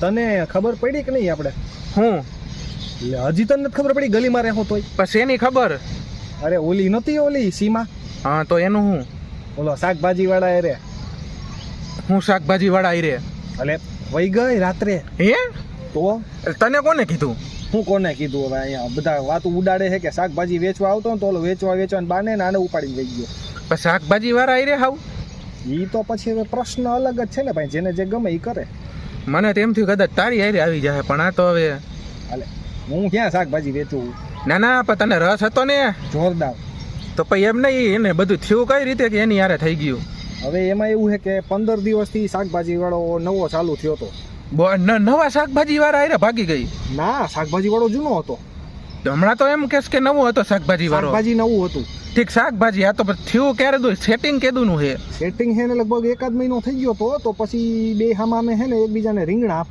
તને ખબર પડી કે નહીં આપણે? હું? હજી તને ખબર પડી ગલીમાં રહો તોય. પછી એની ખબર. અરે ઓલી નતી ઓલી સીમા? હા તો એનું હું? ઓલો શાકભાજી વાળા એ રે. હું શાકભાજી વાળા રે એટલે વઈ ગઈ રાત્રે? હે? તો? તને કોને કીધું? હું કોને કીધું હવે અહીંયા? બધા વાતો ઉડાડે છે કે શાકભાજી વેચવા આવતો ને તો ઓલો વેચવા વેચવાને બાને ને આને ઉપાડીને લઈ ગયો. પછી શાકભાજી વાળા રે હાવ? ઈ તો પછી હવે પ્રશ્ન અલગ જ છે ને ભાઈ જેને જે ગમે એ કરે. મને તેમથી કદાચ તારી હારે આવી જાય પણ આ તો હવે હાલે હું ક્યાં શાકભાજી વેચું? ના ના પણ તને રસ હતો ને? જોરદાર. તો પછી એમ નહીં એને બધું થયું કઈ રીતે કે એની હારે થઈ ગયું? હવે એમાં એવું છે કે પંદર દિવસથી શાકભાજી વાળો નવો ચાલુ થયો હતો. નવા શાકભાજી વાળા આઈ ભાગી ગઈ? ના શાકભાજી વાળો જૂનો હતો. તો હમણાં તો એમ કેસ કે નવું હતો શાકભાજી વાળો. શાકભાજી નવું હતું. ઠીક શાકભાજી આ તો થયું ક્યારે દો સેટિંગ કેદું નું છે? સેટિંગ છે ને લગભગ એકાદ મહિનો થઈ ગયો તો તો પછી બે હામામે છે ને એકબીજાને રીંગણા